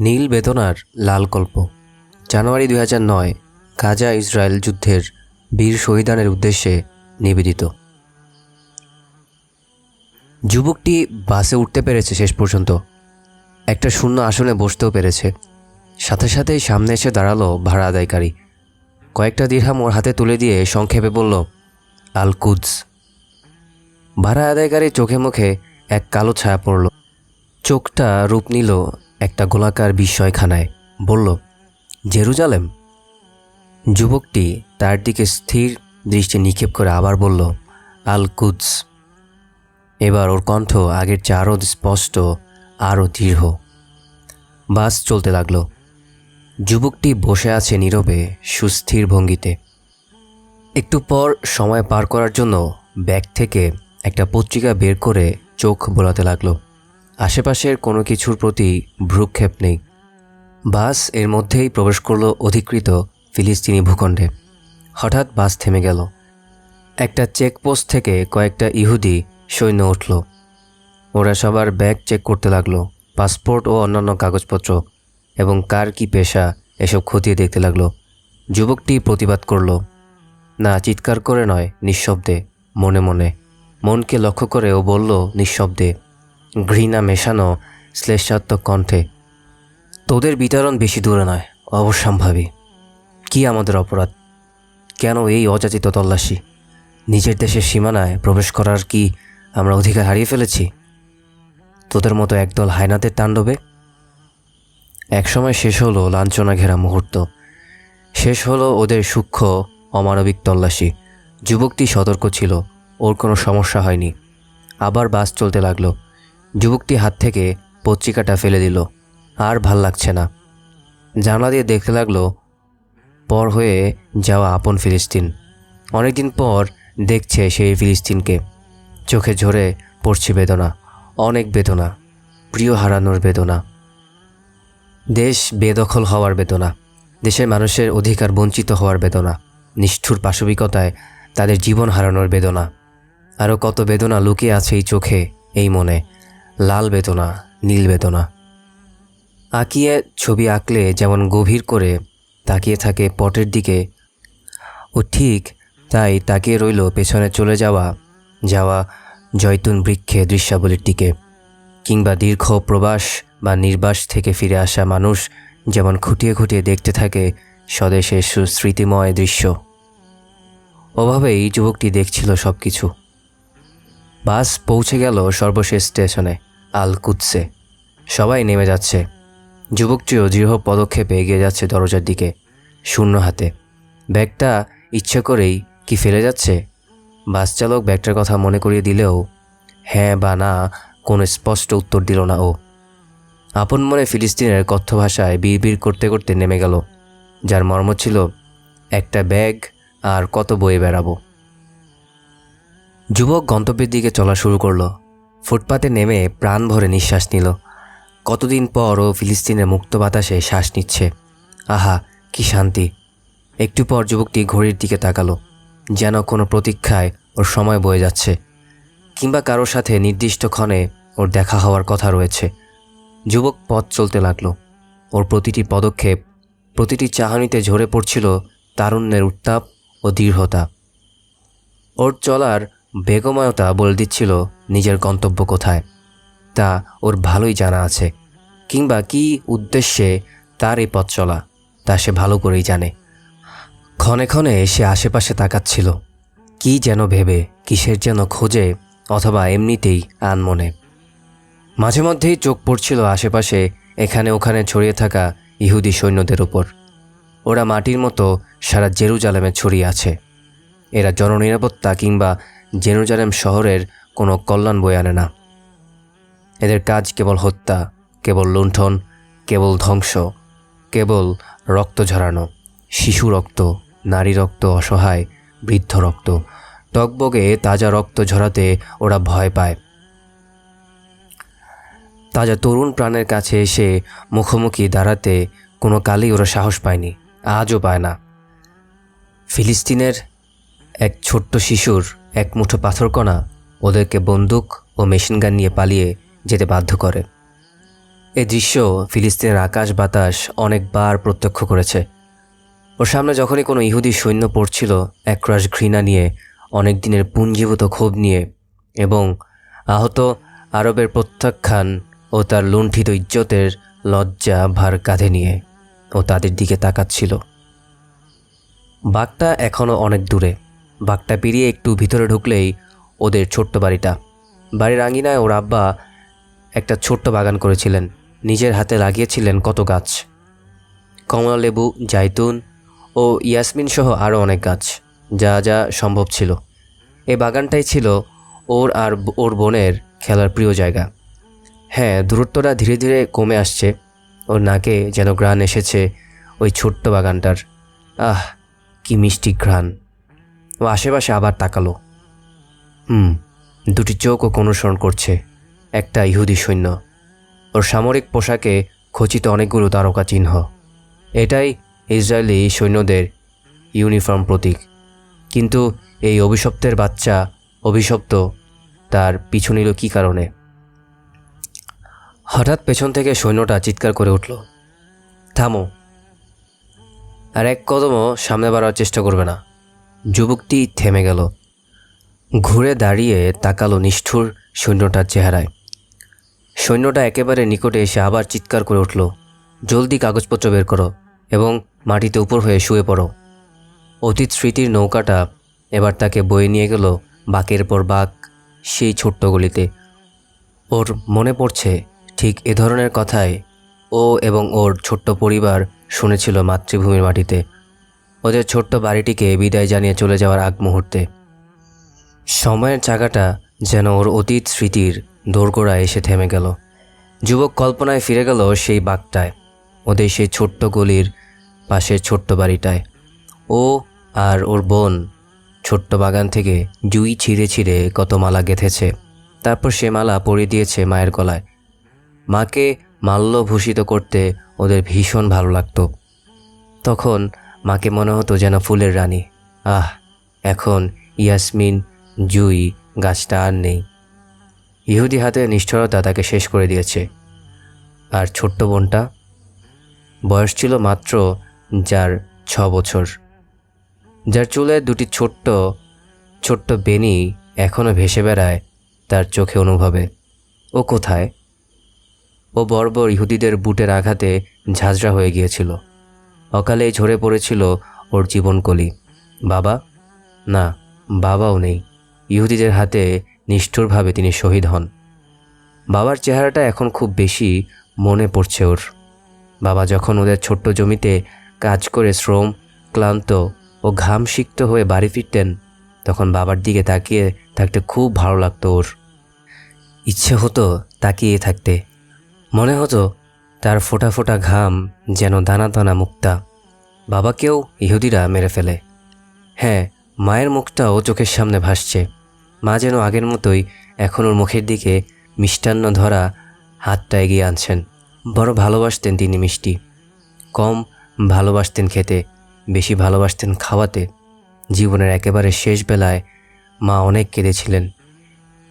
নীল বেদনার লাল কল্প। জানুয়ারি দুই হাজার নয়, গাজা ইসরায়েল যুদ্ধের বীর শহীদানের উদ্দেশ্যে নিবেদিত। যুবকটি বাসে উঠতে পেরেছে শেষ পর্যন্ত। একটা শূন্য আসনে বসতেও পেরেছে। সাথে সাথেই সামনে এসে দাঁড়াল ভাড়া আদায়কারী। কয়েকটা দিরহাম ওর হাতে তুলে দিয়ে সংক্ষেপে বলল, আল কুদস। ভাড়া আদায়কারী চোখে মুখে এক কালো ছায়া পড়ল। চোখটা রূপ নিল একটা গোলাকার বিস্ময়খানায় বলল, জেরুজালেম? যুবকটি তার দিকে স্থির দৃষ্টি নিক্ষেপ করে আবার বলল আল কুদস এবার ওর কণ্ঠ আগের চেয়ে আরও স্পষ্ট, আরও দৃঢ়। বাস চলতে লাগল। যুবকটি বসে আছে নীরবে, সুস্থির ভঙ্গিতে। একটু পর সময় পার করার জন্য ব্যাগ থেকে একটা পত্রিকা বের করে চোখ বোলাতে লাগল। আশেপাশের কোনো কিছুর প্রতি ভ্রুক্ষেপ নেই। বাসের মধ্যেই প্রবেশ করল অধিকৃত ফিলিস্তিনি ভূখণ্ডে। হঠাৎ বাস থেমে গেল। একটা চেকপোস্ট থেকে কয়েকটা ইহুদি সৈন্য উঠল। ওরা সবার ব্যাগ চেক করতে লাগল, পাসপোর্ট ও অন্যান্য কাগজপত্র এবং কার কি পেশা এসব খতিয়ে দেখতে লাগল। যুবকটি প্রতিবাদ করল, না, চিৎকার করে নয়, নিঃশব্দে, মনে মনে। মনকে লক্ষ্য করে ও বলল, নিঃশব্দে। ঘৃণা মেশানো শ্লেষাত্মক কণ্ঠে, তোদের বিতরণ বেশি দূরে নয়, অবশ্যম্ভাবী। কি আমাদের অপরাধ? কেন এই অযাচিত তল্লাশি? নিজের দেশের সীমানায় প্রবেশ করার কি আমরা অধিকার হারিয়ে ফেলেছি? তোদের মতো একদল হায়নাদের তাণ্ডবে? একসময় শেষ হলো লাঞ্ছনা ঘেরা মুহূর্ত। শেষ হলো ওদের সূক্ষ্ম, অমানবিক তল্লাশি। যুবকটি সতর্ক ছিল, ওর কোনো সমস্যা হয়নি। আবার বাস চলতে লাগল। যুবকটি হাত থেকে পত্রিকাটা ফেলে দিল। আর ভালো লাগছে না। জানলা দিয়ে দেখতে লাগল, পর হয়ে যাওয়া আপন ফিলিস্তিন। অনেকদিন পর দেখছে সেই ফিলিস্তিনকে। চোখে ঝরে পড়ছে বেদনা, অনেক বেদনা, প্রিয় হারানোর বেদনা। দেশ বেদখল হওয়ার বেদনা, দেশের মানুষের অধিকার বঞ্চিত হওয়ার বেদনা, নিষ্ঠুর পাশবিকতায় তাদের জীবন হারানোর বেদনা। আরও কত বেদনা লুকিয়ে আছে এই চোখে, এই মনে। লাল বেদনা, নীল বেদনা। আঁকিয়ে ছবি আঁকলে যেমন গভীর করে তাকিয়ে থাকে পটের দিকে, ও ঠিক তাই তাকিয়ে রইল পেছনে চলে যাওয়া যাওয়া জৈতুন বৃক্ষে দৃশ্যাবলীর দিকে। কিংবা দীর্ঘ প্রবাস বা নির্বাস থেকে ফিরে আসা মানুষ যেমন খুঁটিয়ে খুঁটিয়ে দেখতে থাকে স্বদেশের সুস্মৃতিময় দৃশ্য। ওভাবেই যুবকটি দেখছিল সব কিছু বাস পৌঁছে গেল সর্বশেষ স্টেশনে। আল কুৎসে সবাই নেমে যাচ্ছে। যুবকটিও দৃঢ় পদক্ষেপে এগিয়ে যাচ্ছে দরজার দিকে, শূন্য হাতে। ব্যাগটা ইচ্ছে করেই কি ফেলে যাচ্ছে? বাস চালক ব্যাগটার কথা মনে করিয়ে দিলেও হ্যাঁ বা না কোনো স্পষ্ট উত্তর দিল না ও। আপন মনে ফিলিস্তিনের কথ্য ভাষায় বিড় করতে করতে নেমে গেল, যার মর্ম ছিল, একটা ব্যাগ আর কত বয়ে বেড়াবো? যুবক গন্তব্যের দিকে চলা শুরু করল। ফুটপাতে নেমে প্রাণ ভরে নিঃশ্বাস নিল। কতদিন পর ও ফিলিস্তিনের মুক্ত বাতাসে শ্বাস নিচ্ছে। আহা, কি শান্তি। একটু পর যুবকটি ঘড়ির দিকে তাকালো, যেন কোনো প্রতীক্ষায় ওর সময় বয়ে যাচ্ছে, কিংবা কারোর সাথে নির্দিষ্ট ক্ষণে ওর দেখা হওয়ার কথা রয়েছে। যুবক পথ চলতে লাগল। ওর প্রতিটি পদক্ষেপ, প্রতিটি চাহনিতে ঝরে পড়ছিল তারুণ্যের উত্তাপ ও দৃঢ়তা। ওর চলার বেগময়তা বলে দিচ্ছিল নিজের গন্তব্য কোথায়, তা ওর ভালোই জানা আছে, কিংবা কি উদ্দেশ্যে তার এই পথ চলা, তা সে ভালো করেই জানে। ক্ষণে ক্ষণে সে আশেপাশে তাকাচ্ছিল, কি যেন ভেবে, কিসের যেন খোঁজে, অথবা এমনিতেই আনমনে। মাঝে মধ্যেই চোখ পড়ছিল আশেপাশে, এখানে ওখানে ছড়িয়ে থাকা ইহুদি সৈন্যদের ওপর ওরা মাটির মতো সারা জেরুজালেমে ছড়িয়ে আছে। এরা জননিরাপত্তা কিংবা জেরুজালেম শহরের কোনো কল্যাণ বয়ে আনে না। এদের কাজ কেবল হত্যা, কেবল লুণ্ঠন, কেবল ধ্বংস, কেবল রক্ত ঝরানো, শিশু রক্ত, নারী রক্ত, অসহায়, বৃদ্ধ রক্ত। টকবগে তাজা রক্ত ঝরাতে ওরা ভয় পায়। তাজা তরুণ প্রাণের কাছে এসে মুখোমুখি দাঁড়াতে কোনো কালেই ওরা সাহস পায়নি, আজও পায় না। ফিলিস্তিনের এক ছোট্ট শিশুর এক মুঠো পাথরকণা ওদেরকে বন্দুক ও মেশিনগান নিয়ে পালিয়ে যেতে বাধ্য করে। এ দৃশ্য ফিলিস্তিনের আকাশ বাতাস অনেকবার প্রত্যক্ষ করেছে। ওর সামনে যখনই কোনো ইহুদি সৈন্য পড়ছিল, একরাশ ঘৃণা নিয়ে, অনেক দিনের পুঞ্জীভূত ক্ষোভ নিয়ে এবং আহত আরবের প্রত্যাখ্যান ও তার লুণ্ঠিত ইজ্জতের লজ্জা ভার কাঁধে নিয়ে ও তাদের দিকে তাকাচ্ছিল। বাঘটা এখনও অনেক দূরে। বাঘটা পেরিয়ে একটু ভিতরে ঢুকলেই ওদের ছোট্ট বাড়িটা। বাড়ির আঙিনায় ওর আব্বা একটা ছোট্ট বাগান করেছিলেন। নিজের হাতে লাগিয়েছিলেন কত গাছ। কমলা লেবু জাইতুন ও ইয়াসমিন সহ আরও অনেক গাছ, যা যা সম্ভব ছিল। এই বাগানটাই ছিল ওর আর ওর বোনের খেলার প্রিয় জায়গা। হ্যাঁ দূরত্বটা ধীরে ধীরে কমে আসছে। ওর নাকে যেন ঘ্রাণ এসেছে ওই ছোট্ট বাগানটার। আহ, কি মিষ্টি ঘ্রাণ। ও আশেপাশে আবার তাকালো। হুম, দুটি চোখও অনুসরণ করছে। একটা ইহুদি সৈন্য। ওর সামরিক পোশাকে খচিত অনেকগুলো তারকা চিহ্ন। এটাই ইসরায়েলি সৈন্যদের ইউনিফর্ম প্রতীক। কিন্তু এই অভিশপ্তের বাচ্চা, অভিশপ্ত, তার পিছু নিল কী কারণে? হঠাৎ পেছন থেকে সৈন্যটা চিৎকার করে উঠল, থামো। আর এক কদমও সামনে বাড়ার চেষ্টা করবে না। যুবকটি থেমে গেল। ঘুরে দাঁড়িয়ে তাকালো নিষ্ঠুর সৈন্যটার চেহারায়। সৈন্যটা একেবারে নিকটে এসে আবার চিৎকার করে উঠল, জলদি কাগজপত্র বের করো এবং মাটিতে উপর হয়ে শুয়ে পড়ো। অতীত স্মৃতির নৌকাটা এবার তাকে বয়ে নিয়ে গেল বাকের পর বাক সেই ছোট্ট গলিতে। ওর মনে পড়ছে ঠিক এ ধরনের কথাই ও এবং ওর ছোট্ট পরিবার শুনেছিল মাতৃভূমির মাটিতে। ওদের ছোট্ট বাড়িটিকে বিদায় জানিয়ে চলে যাওয়ার আগ মুহূর্তে। সময়ের চাকাটা যেন ওর অতীত স্মৃতির দোরগোড়ায় এসে থেমে গেল। যুবক কল্পনায় ফিরে গেল সেই বাঘটায়, ওদের সেই ছোট্ট গলির পাশের ছোট্ট বাড়িটায়। ও আর ওর বোন ছোট্ট বাগান থেকে জুই ছিঁড়ে ছিঁড়ে কত মালা গেঁথেছে। তারপর সে মালা পরিয়ে দিয়েছে মায়ের গলায়। মাকে মাল্যভূষিত করতে ওদের ভীষণ ভালো লাগতো। তখন মাকে মনে হতো যেন ফুলের রানী। আহ, এখন ইয়াসমিন জুই, গাছটা আর নেই। ইহুদি হাতে নিষ্ঠুরতা তাকে শেষ করে দিয়েছে। আর ছোট্ট বোনটা? বয়স ছিল মাত্র যার ছ বছর। যার চুলে দুটি ছোট্ট ছোট্ট বেনি এখনও ভেসে বেড়ায় তার চোখে অনুভবে। ও কোথায়? ও বর্বর ইহুদিদের বুটের আঘাতে ঝাঁঝরা হয়ে গিয়েছিল। অকালে ঝরে পড়েছিল ওর জীবনকলি। বাবা? না, বাবাও নেই। ইহুদিদের হাতে নিষ্ঠুরভাবে তিনি শহীদ হন। বাবার চেহারাটা এখন খুব বেশি মনে পড়ছে ওর। বাবা যখন ওদের ছোট্ট জমিতে কাজ করে শ্রম, ক্লান্ত ও ঘাম সিক্ত হয়ে বাড়ি ফিরতেন, তখন বাবার দিকে তাকিয়ে থাকতে খুব ভালো লাগতো ওর। ইচ্ছে হতো তাকিয়ে থাকতে। মনে হতো তার ফোটা ফোটা ঘাম যেন দানা দানা মুক্তা। বাবাকেও ইহুদিরা মেরে ফেলে। হ্যাঁ মায়ের মুখটাও চোখের সামনে ভাসছে। মা যেন আগের মতোই এখন ওর মুখের দিকে মিষ্টান্ন ধরা হাতটা এগিয়ে আনছেন। বড় ভালোবাসতেন তিনি মিষ্টি। কম ভালোবাসতেন খেতে, বেশি ভালোবাসতেন খাওয়াতে। জীবনের একেবারে শেষ বেলায় মা অনেক কেঁদেছিলেন।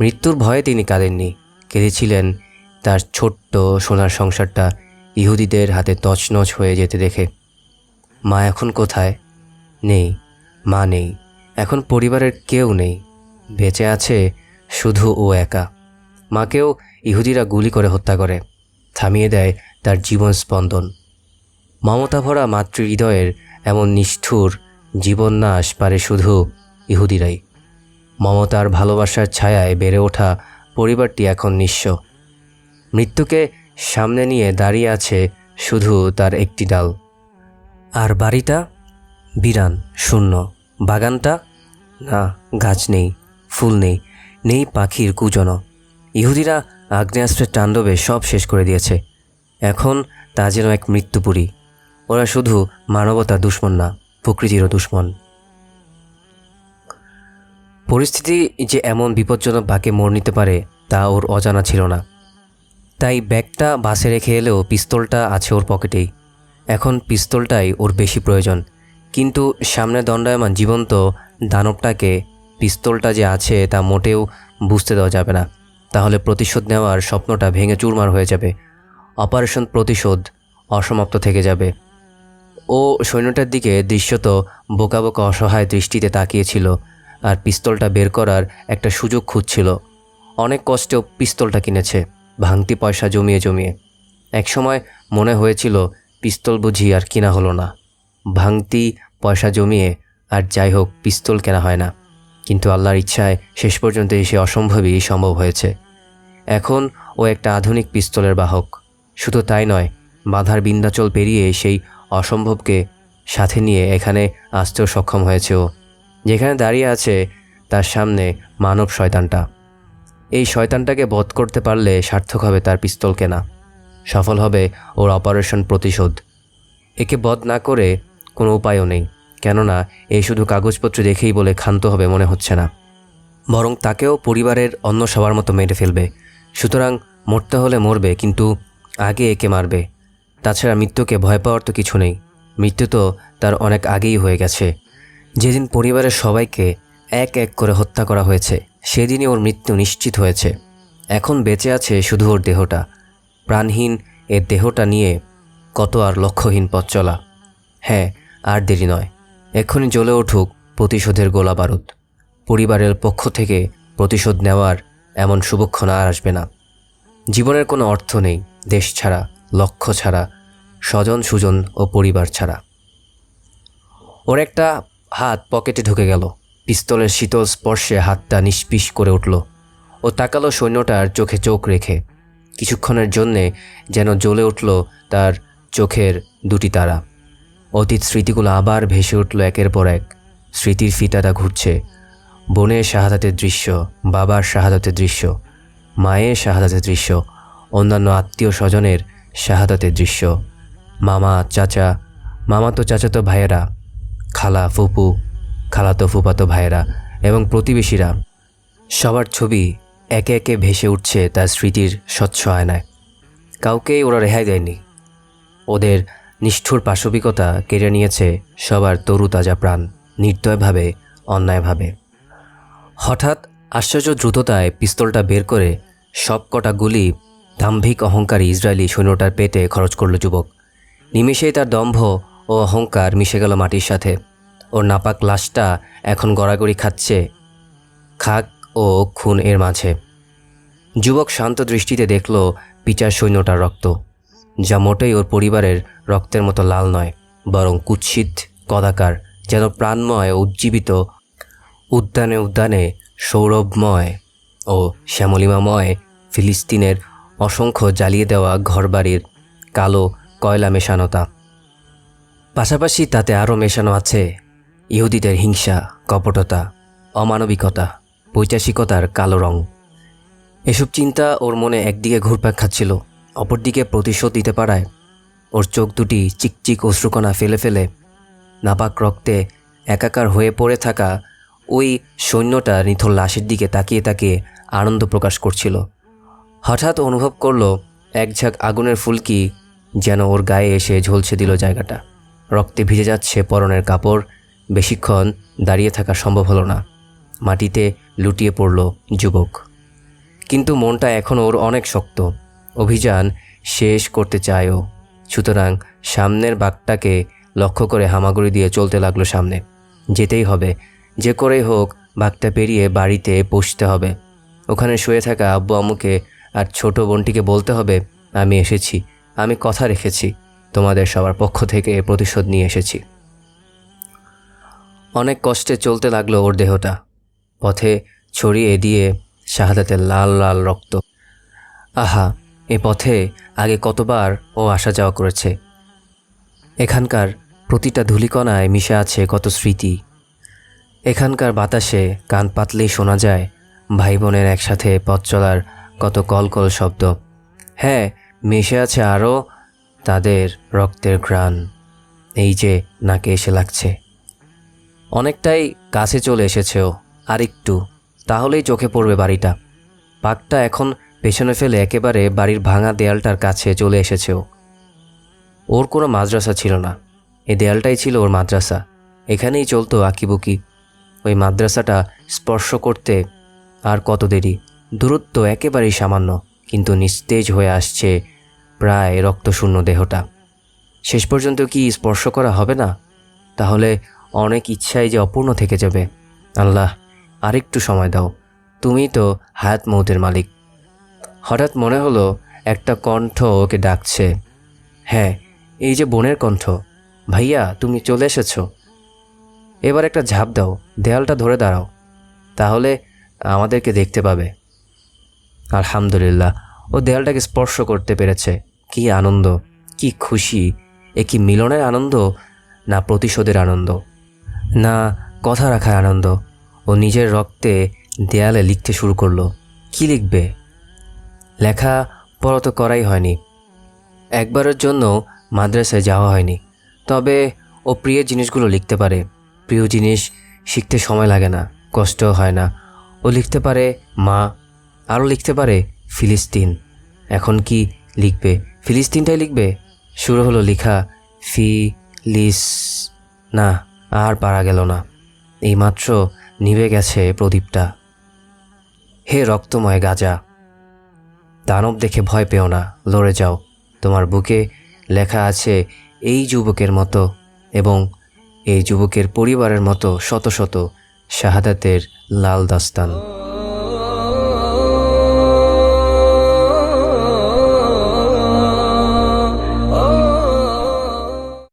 মৃত্যুর ভয়ে তিনি কাঁদেননি। কেঁদেছিলেন তার ছোট্ট সোনার সংসারটা ইহুদিদের হাতে তছনছ হয়ে যেতে দেখে। মা এখন কোথায়? নেই, মা নেই। এখন পরিবারের কেউ নেই। বেঁচে আছে শুধু ও একা। মাকেও ইহুদিরা গুলি করে হত্যা করে, থামিয়ে দেয় তার জীবন স্পন্দন। মমতা ভরা মাতৃ হৃদয়ের এমন নিষ্ঠুর জীবননাশ পারে শুধু ইহুদিরাই। মমতার ভালোবাসার ছায়ায় বেড়ে ওঠা পরিবারটি এখন নিঃস্ব। মৃত্যুকে সামনে নিয়ে দাঁড়িয়ে আছে শুধু তার একটি ডাল। আর বাড়িটা বিরান, শূন্য। বাগানটা, না, গাছ নেই। ফুল নেই নেই পাখির কুজন ইহুদিরা আগ্নেয়াস্ত্রের তাণ্ডবে সব শেষ করে দিয়েছে। এখন তা যেন এক মৃত্যুপুরী। ওরা শুধু মানবতা দুশ্মন না, প্রকৃতিরও দুশ্মন। পরিস্থিতি যে এমন বিপজ্জনক বাঁকে মোড় নিতে পারে, তা ওর অজানা ছিল না। তাই ব্যাগটা বাসে রেখে এলেও পিস্তলটা আছে ওর পকেটেই। এখন পিস্তলটাই ওর বেশি প্রয়োজন। কিন্তু সামনে দণ্ডায়মান জীবন্ত দানবটাকে পিস্তলটা যে আছে তা মোটেও বুঝতে দেওয়া যাবে না। তাহলে প্রতিশোধ নেওয়ার স্বপ্নটা ভেঙে চুরমার হয়ে যাবে। অপারেশন প্রতিশোধ অসমাপ্ত থেকে যাবে। ও সৈন্যটার দিকে দৃশ্যত বোকা বোকা অসহায় দৃষ্টিতে তাকিয়েছিল আর পিস্তলটা বের করার একটা সুযোগ খুঁজছিল। অনেক কষ্টেও পিস্তলটা কিনেছে, ভাঙতি পয়সা জমিয়ে জমিয়ে। একসময় মনে হয়েছিল পিস্তল বুঝি আর কিনা হলো না। ভাঙতি পয়সা জমিয়ে আর যাই হোক, পিস্তল কেনা হয় না। কিন্তু আল্লাহর ইচ্ছায় শেষ পর্যন্ত এসে অসম্ভবই সম্ভব হয়েছে। এখন ও একটা আধুনিক পিস্তলের বাহক। শুধু তাই নয়, বাধার বিন্ধ্যাচল পেরিয়ে সেই অসম্ভবকে সাথে নিয়ে এখানে আসতেও সক্ষম হয়েছে ও। যেখানে দাঁড়িয়ে আছে তার সামনে মানব শয়তানটা। এই শয়তানটাকে বধ করতে পারলে সার্থক হবে তার পিস্তল কেনা। সফল হবে ওর অপারেশন প্রতিশোধ। একে বধ না করে কোনো উপায়ও নেই। কেননা, এই শুধু কাগজপত্র দেখেই বলে ক্ষান্ত হবে মনে হচ্ছে না। বরং তাকেও পরিবারের অন্য সবার মতো মেরে ফেলবে। সুতরাং মরতে হলে মরবে, কিন্তু আগে একে মারবে। তাছাড়া মৃত্যুকে ভয় পাওয়ার তো কিছু নেই। মৃত্যু তো তার অনেক আগেই হয়ে গেছে। যেদিন পরিবারের সবাইকে এক এক করে হত্যা করা হয়েছে, সেদিনই ওর মৃত্যু নিশ্চিত হয়েছে। এখন বেঁচে আছে শুধু ওর দেহটা। প্রাণহীন এর দেহটা নিয়ে কত আর লক্ষ্যহীন পথ চলা। হ্যাঁ আর দেরি নয়। এক্ষুনি জ্বলে উঠুক প্রতিশোধের গোলা বারুদ। পরিবারের পক্ষ থেকে প্রতিশোধ নেওয়ার এমন শুভক্ষণ আর আসবে না। জীবনের কোনো অর্থ নেই দেশ ছাড়া লক্ষ্য ছাড়া, স্বজন, সুজন ও পরিবার ছাড়া। ওর একটা হাত পকেটে ঢুকে গেল। পিস্তলের শীতল স্পর্শে হাতটা নিষ্পিস করে উঠল। ও তাকালো সৈন্যটার চোখে চোখ রেখে। কিছুক্ষণের জন্যে যেন জ্বলে উঠল তার চোখের দুটি তারা। অতীত স্মৃতিগুলো আবার ভেসে উঠল একের পর এক। স্মৃতির ফিতাটা ঘুরছে। বোনের শাহাদাতের দৃশ্য, বাবার শাহাদাতের দৃশ্য, মায়ের শাহাদাতের দৃশ্য, অন্যান্য আত্মীয় স্বজনের শাহাদাতের দৃশ্য। মামা, চাচা মামা মামাতো চাচাতো ভাইয়েরা, খালা, ফুপু, খালাতো ফুপাতো ভাইয়েরা এবং প্রতিবেশীরা, সবার ছবি একে একে ভেসে উঠছে তার স্মৃতির স্বচ্ছ আয়নায়। কাউকেই ওরা রেহাই দেয়নি। ওদের নিষ্ঠুর পাশবিকতা কেড়ে নিয়েছে সবার তরুতাজা প্রাণ, নির্দয়ভাবে, অন্যায়ভাবে। হঠাৎ আশ্চর্য দ্রুততায় পিস্তলটা বের করে সব কটা গুলি দাম্ভিক অহংকারী ইসরায়েলি সৈন্যটার পেটে খরচ করল যুবক। নিমেষেই তার দম্ভ ও অহংকার মিশে গেল মাটির সাথে। ওর নাপাক লাশটা এখন গড়াগড়ি খাচ্ছে খাক ও খুন এর মাঝে। যুবক শান্ত দৃষ্টিতে দেখল পিচার সৈন্যটার রক্ত। যা মোটেই ওর পরিবারের রক্তের মতো লাল নয়, বরং কুৎসিত, কদাকার, যেন প্রাণময়, উজ্জীবিত, উদ্যানে উদ্যানে, সৌরভময় ও শ্যামলিমাময় ফিলিস্তিনের অসংখ্য জ্বালিয়ে দেওয়া ঘরবাড়ির কালো কয়লা মেশানোতা পাশাপাশি তাতে আরও মেশানো আছে ইহুদিদের হিংসা, কপটতা, অমানবিকতা, পৈচাসিকতার কালো রং। এসব চিন্তা ওর মনে একদিকে ঘুরপাক খাচ্ছিল। অপরদিকে প্রতিশোধ দিতে পারায় ওর চোখ দুটি চিকচিক অশ্রুকণা ফেলে ফেলে, নাপাক রক্তে একাকার হয়ে পড়ে থাকা ওই সৈন্যটা নিথর লাশের দিকে তাকিয়ে তাকিয়ে আনন্দ প্রকাশ করছিল। হঠাৎ অনুভব করল এক ঝাঁক আগুনের ফুলকি যেন ওর গায়ে এসে ঝলসে দিল জায়গাটা। রক্তে ভিজে যাচ্ছে পরনের কাপড়, বেশিক্ষণ দাঁড়িয়ে থাকা সম্ভব হলো না। মাটিতে লুটিয়ে পড়ল যুবক। কিন্তু মনটা এখন ওর অনেক শক্ত। অভিযান শেষ করতে চায়ও। সুতরাং সামনের বাঘটাকে লক্ষ্য করে হামাগুড়ি দিয়ে চলতে লাগল সামনে। যেতেই হবে। যে করেই হোক, বাঘটা পেরিয়ে বাড়িতে পৌঁছতে হবে। ওখানে শুয়ে থাকা আব্বু আম্মুকে আর ছোট বোনটিকে বলতে হবে, আমি এসেছি। আমি কথা রেখেছি। তোমাদের সবার পক্ষ থেকে প্রতিশোধ নিয়ে এসেছি। অনেক কষ্টে চলতে লাগল ওর দেহটা। পথে ছড়িয়ে দিয়ে শাহাদাতের লাল লাল রক্ত। আহা এ পথে আগে কতবার ও আসা যাওয়া করেছে। এখানকার প্রতিটা ধূলিকণায় মিশে আছে কত স্মৃতি। এখানকার বাতাসে কান পাতলেই শোনা যায় ভাই বোনের একসাথে পথ চলার কত কলকল শব্দ। হ্যাঁ মিশে আছে আরও তাদের রক্তের ঘ্রাণ। এই যে নাকে এসে লাগছে। অনেকটাই কাছে চলে এসেছেও আর একটু তাহলেই চোখে পড়বে বাড়িটা। পাকটা এখন পেছনে ফেলে একেবারে বাড়ির ভাঙা দেয়ালটার কাছে চলে এসেছেও। ওর কোনো মাদ্রাসা ছিল না। এই দেয়ালটাই ছিল ওর মাদ্রাসা। এখানেই চলতো আঁকিবুকি। ওই মাদ্রাসাটা স্পর্শ করতে আর কত দেরি। দূরত্ব একেবারেই সামান্য, কিন্তু নিস্তেজ হয়ে আসছে প্রায় রক্তশূন্য দেহটা। শেষ পর্যন্ত কি স্পর্শ করা হবে না? তাহলে অনেক ইচ্ছাই যে অপূর্ণ থেকে যাবে। আল্লাহ, আরেকটু সময় দাও। তুমি তো হায়াত মৌতের মালিক। হঠাৎ মনে হলো একটা কণ্ঠ ওকে ডাকছে। হ্যাঁ এই যে বোনের কণ্ঠ। ভাইয়া, তুমি চলে এসেছ। এবার একটা ঝাঁপ দাও, দেয়ালটা ধরে দাঁড়াও। তাহলে আমাদেরকে দেখতে পাবে। আলহামদুলিল্লাহ, ও দেয়ালটাকে স্পর্শ করতে পেরেছে। কি আনন্দ, কি খুশি। এ কি মিলনের আনন্দ না প্রতিশোধের আনন্দ? না কথা রাখার আনন্দ। ও নিজের রক্তে দেয়ালে লিখতে শুরু করল। কি লিখবে? লেখা পড়া তো করাই হয়নি। একবারের জন্য মাদ্রাসায় যাওয়া হয়নি। তবে ও প্রিয় জিনিসগুলো লিখতে পারে। প্রিয় জিনিস শিখতে সময় লাগে না, কষ্টও হয় না। ও লিখতে পারে মা, আরও লিখতে পারে ফিলিস্তিন। এখন কি লিখবে? ফিলিস্তিনটাই লিখবে? শুরু হলো লেখা ফি লিস না, আর পারা গেল না। এইমাত্র নিভে গেছে প্রদীপটা। হে রক্তময় গাজা। দানব দেখে ভয় পেও না, লড়ে যাও। তোমার বুকে লেখা আছে, এই যুবকের মতো এবং এই যুবকের পরিবারের মতো শত শত শাহাদাতের লাল দাস্তান।